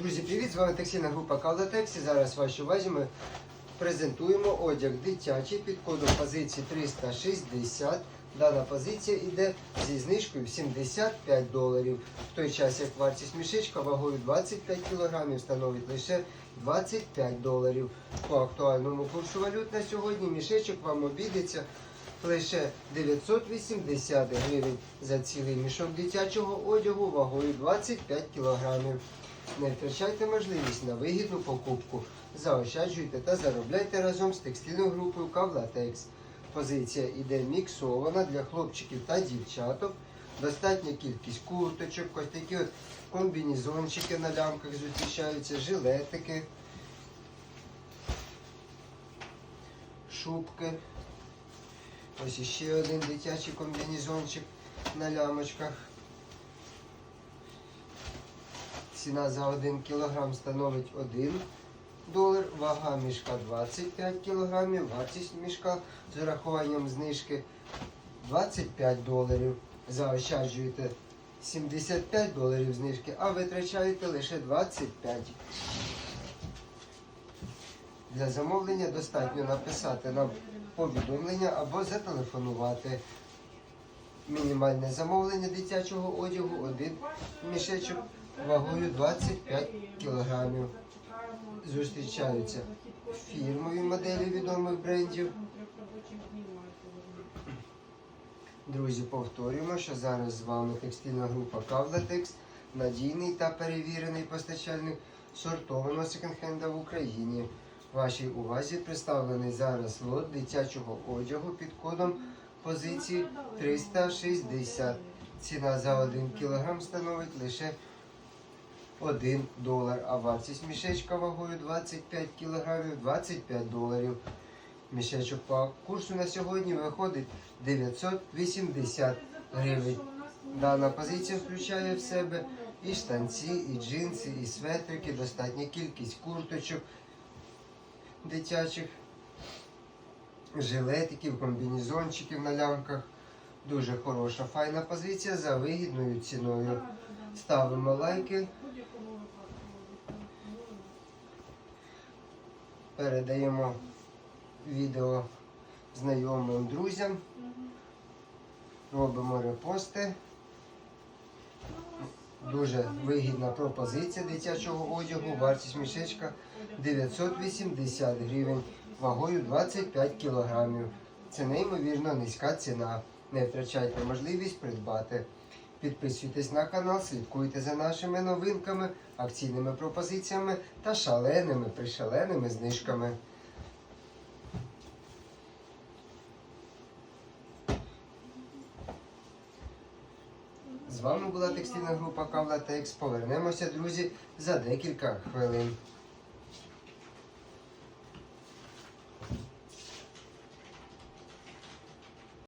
Друзі, привіт! З вами текстильна група Калдатекс. Зараз вашій увазі ми презентуємо одяг дитячий під кодом позиції 360. Дана позиція йде зі знижкою в 75 доларів. В той час, як вартість мішечка вагою 25 кг становить лише 25 доларів. По актуальному курсу валют на сьогодні мішечок вам обійдеться лише 980 гривень за цілий мішок дитячого одягу вагою 25 кілограмів. Не втрачайте можливість на вигідну покупку. Заощаджуйте та заробляйте разом з текстильною групою Кавлатекс. Позиція іде міксована для хлопчиків та дівчаток. Достатня кількість курточок, ось такі от комбінезончики на лямках зустрічаються, жилетики, шубки. Ось іще один дитячий комбінезончик на лямочках. Ціна за 1 кг становить 1 долар, вага мішка 25 кг, вартість мішка з урахуванням знижки 25 доларів. Заощаджуєте 75 доларів знижки, а витрачаєте лише 25. Для замовлення достатньо написати нам повідомлення або зателефонувати. Мінімальне замовлення дитячого одягу один мішечок вагою 25 кг. Зустрічаються фірмові моделі відомих брендів. Друзі, повторюємо, що зараз з вами текстильна група Кавлатекс, надійний та перевірений постачальник сортованого секонд-хенда в Україні. Вашій увазі представлений зараз лот дитячого одягу під кодом позиції 360. Ціна за 1 кг становить лише 1 долар, а вартість мішечка вагою 25 кг 25 доларів. Мішечок по курсу на сьогодні виходить 980 гривень. Дана позиція включає в себе і штанці, і джинси, і светрики, достатня кількість курточок дитячих, жилетиків, комбінезончиків на лямках. Дуже хороша, файна позиція за вигідною ціною. Ставимо лайки, передаємо відео знайомим друзям, робимо репости. Дуже вигідна пропозиція дитячого одягу. Вартість мішечка 980 гривень, вагою 25 кілограмів. Це неймовірно низька ціна. Не втрачайте можливість придбати. Підписуйтесь на канал, слідкуйте за нашими новинками, акційними пропозиціями та шаленими пришаленими знижками. З вами була текстильна група Кавла Текс. Повернемося, друзі, за декілька хвилин.